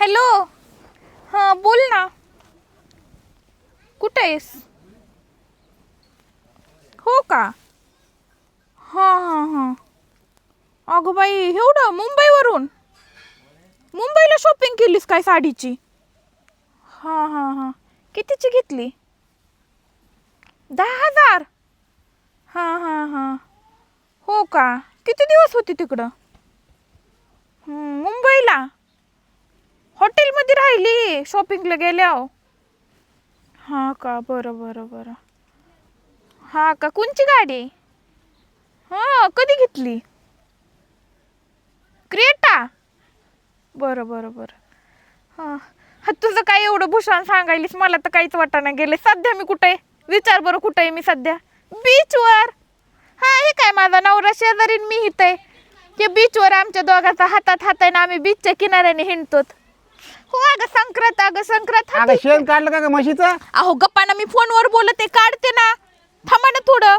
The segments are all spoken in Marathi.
हॅलो. हां बोल ना. कुठं आहेस? हो का? हां हां हां. अगं बाई एवढं मुंबईवरून? मुंबईला शॉपिंग केलीस काय साडीची? हां हां हां. कितीची घेतली? दहा हजार? हां हां हां. हो का? किती दिवस होती तिकडं? मुंबईला? हॉटेलमध्ये राहिली. शॉपिंगला गेल्या हां का? बरं बरं बरं. हां का? कोणची गाडी? हां कधी घेतली? क्रेटा? बरं बरं बरं. हां. हा तुझं काय एवढं भूषण सांगायलीस? मला तर काहीच वाटाणा गेले. सध्या मी कुठे? आहे विचार बरं कुठे आहे मी सध्या? बीचवर हा हे काय माझा नवरा शेजारीन मी इथं आहे. ते बीचवर आमच्या दोघांचा हातात हात आहे ना आम्ही बीचच्या किनाऱ्याने हिंडतो हो अगं संक्रांत अगं संक्रांत अगं शेण काढलं का ग म्हशीचं? अहो गप्पाना मी फोनवर बोलते काढते ना. थांबा ना थोडं.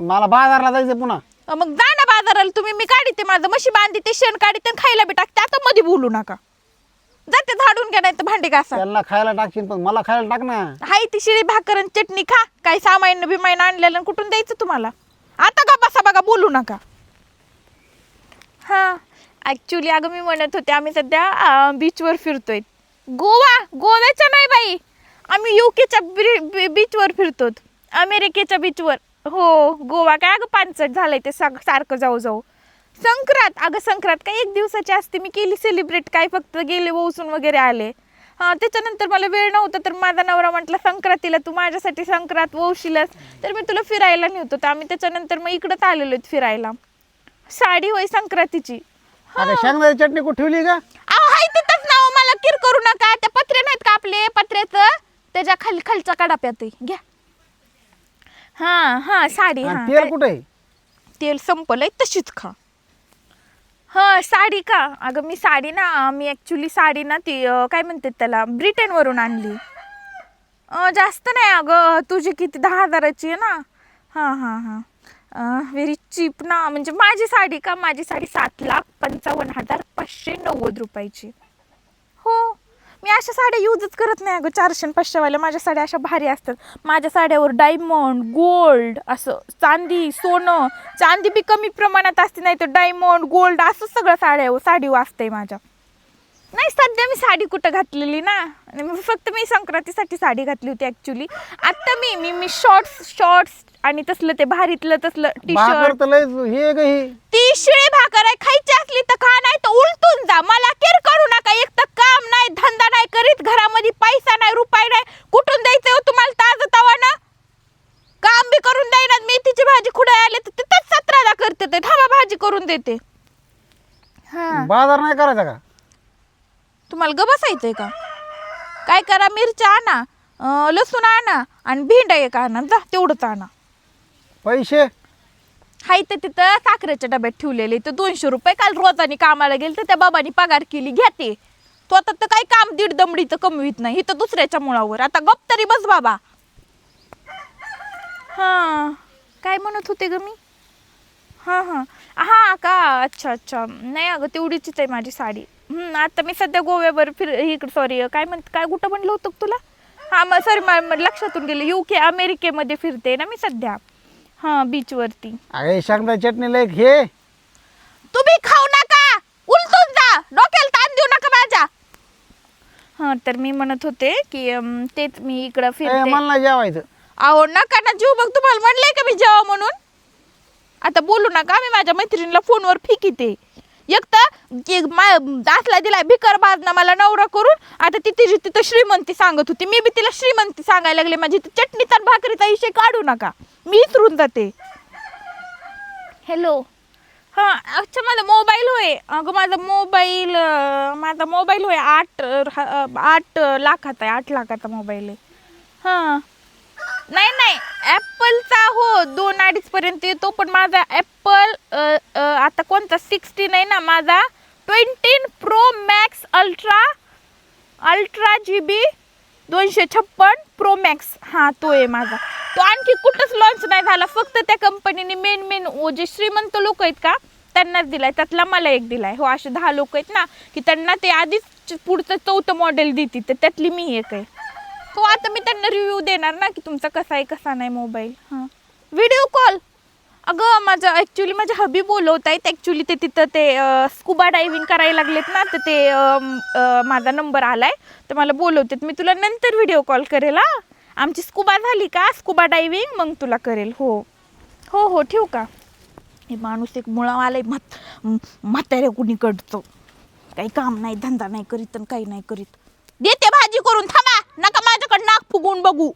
मला बाजारला जायचं पुन्हा. अ, मग जा ना बाजाराला तुम्ही मी काढते माझं. म्हशी बांधते ते शेण काढते आणि खायला बी टाकते. आता मध्ये बोलू नका. जाते झाडून घ्या नाही तर भांडी घासा. त्यांना खायला टाकशील पण मला खायला टाक ना. हाय ती शिळी भाकर आणि चटणी खा. काही सामाईन बिमाईन आणलेलं आणि कुठून द्यायचं तुम्हाला? आता का बसा बघा बोलू नका. हां. ॲक्च्युली अगं मी म्हणत होते आम्ही सध्या बीचवर फिरतोय. गोवा? गोव्याच्या नाही बाई. आम्ही युकेच्या बीचवर फिरतो अमेरिकेच्या बीचवर हो गोवा. काय अगं पानसट झालंय ते साग- सारखं जाऊ जाऊ संक्रांत. अगं संक्रांत काय एक दिवसाची असते. मी केली सेलिब्रेट काय फक्त गेले वसून वगैरे आले. हां त्याच्यानंतर मला वेळ नव्हता तर माझा नवरा म्हटला संक्रांतीला तू माझ्यासाठी संक्रांत वौशीलच तर मी तुला फिरायला नेतो तर आम्ही त्याच्यानंतर मग इकडंच आलेलो आहेत फिरायला. साडी होय संक्रांतीची. अगं शेंगदाची चटणी कुठे ठेवली का? अहो हाय तिथंच ना हो, मला किर करू नका. त्या पत्रे नाहीत का आपले? पत्र्याचं त्याच्याखाली खालच्या कडाप्यात आहे. घ्या. हा हा साडी हा. आणि तेल कुठे तेल संपलंय तशीच खा. हा साडी का अगं मी साडी ना मी ॲक्च्युली साडी ना ती अं, काय म्हणतात त्याला ब्रिटनवरून आणली. अं, जास्त नाही अगं तुझी किती दहा हजाराची आहे ना? हां हां हां. व्हेरी चीप ना. म्हणजे माझी साडी का? माझी साडी सात लाख पंचावन्न हजार पाचशे नव्वद रुपयाची. हो. मी अशा साड्या यूजच करत नाही अगं. चारशे पाचशेवाल्या माझ्या साड्या अशा भारी असतात. माझ्या साड्यावर डायमंड गोल्ड असं चांदी सोनं चांदी बी कमी प्रमाणात असते नाही तर डायमंड गोल्ड असं सगळं साड्या साडी वाचते माझ्या. नाही सध्या मी साडी कुठं घातलेली ना? आणि मी फक्त मी संक्रांतीसाठी साडी घातली होती ॲक्च्युली आत्ता मी मी मी शॉर्ट्स शॉर्ट्स आणि तसलं ते भारीतलं तसलं टी भाकर शर्ट तर लय हे ग ही. ती शिळी भाकर आहे खायची असली तर खा नाही तर उलटून जा. मला केर करू नका. एक तर काम नाही धंदा नाही करीत. घरामध्ये पैसा नाही रुपये नाही. कुठून द्यायचं हो तुम्हाला ताज तवाना? काम बी करून द्यायना मेथीची भाजी खुडा आले तर तिथंच सतराला करते ते. थांबा भाजी करून देते. हा. बाजार नाही करायचा का? तुम्हाला ग बसायचंय का? काय करा मिरच्या आणा अं, लसूण आणा आणि भेंडा एक आणा. जा तेवढंच आणा. पैसे? हाय तर तिथं साखरेच्या डब्यात ठेवलेले तर दोनशे रुपये काल रोजानी कामाला गेले तर त्या बाबांनी पगार केली. घ्या ते. तो आता तर काही काम दीड दमडीचं कमवीत नाही. इथं दुसऱ्याच्या मुळावर. आता गप तरी बस बाबा. हां. काय म्हणत होते ग मी? हां हां. हां का? अच्छा अच्छा. नाही अगं तेवढीचीच आहे माझी साडी. आता मी सध्या गोव्यावर फिर इकडे सॉरी काय म्हणते काय कुठं म्हणलं होतं तुला? हां मग सॉरी लक्षातून गेले. यू के अमेरिकेमध्ये फिरते ना मी सध्या. हां बीचवरती अगे शेंगदाची चटणी लय हे. तुम्ही खाऊ नका. उलटून जा. डोक्याला ताण देऊ नका माझ्या. हा तर मी म्हणत होते की अम, तेच मी इकडं ए, फिरते. मला नाही जेवायचं. अहो नका ना जीव. मग तुम्हाला म्हणलंय का मी जेवा म्हणून? आता बोलू नका. मी माझ्या मैत्रिणीला फोनवर फिकिते. एक तर की मा- दासला दिलाय भिकार बाजना मला नवरा करून. आता ती तिची तिथं श्रीमंती सांगत होती. मी बी तिला श्रीमंती सांगायला लागले. माझी ती चटणीचा भाकरीचा विषय काढू नका. मी इचरून जाते. हॅलो हां अच्छा माझा मोबाईल होय. अगं माझा मोबाईल माझा मोबाईल होय. आठ आठ लाखाचा आहे. आठ लाखाचा मोबाईल आहे. हां. नाही नाही. ॲपलचा हो दोन अडीचपर्यंत येतो पण माझा ॲपल आता कोणता? सिक्स्टीन आहे ना माझा? Twenty pro max ultra ultra G B दोनशे छप्पन प्रो मॅक्स हां तो आहे माझा. तो आणखी कुठंच लॉन्च नाही झाला फक्त त्या कंपनीने मेन मेन जे श्रीमंत लोक आहेत का त्यांनाच दिलाय. त्यातला मला एक दिलाय. हो असे दहा लोक आहेत ना की त्यांना ते आधीच पुढचं चौथं मॉडेल देते तर त्यातली मी एक आहे. हो आता मी त्यांना रिव्ह्यू देणार ना की तुमचा कसा आहे कसा नाही मोबाईल हां. व्हिडिओ कॉल अगं माझं ॲक्च्युली माझ्या हबी बोलवत आहेत ॲक्च्युली ते तिथं ते स्कुबा डायव्हिंग करायला लागलेत ना तर ते माझा नंबर आला आहे तर मला बोलवतात मी तुला नंतर व्हिडिओ कॉल करेल हा. आमची स्कुबा झाली का? स्कुबा डायव्हिंग मग तुला करेल. हो. हो हो ठेवू का? हे माणूस एक मुळा आलाय म्हात म्हाताऱ्या कुणीकडचं. काही काम नाही धंदा नाही करीत आणि काही नाही करीत. देते भाजी करून थांबा. नका माझ्याकडे नाक फुगवून बघू.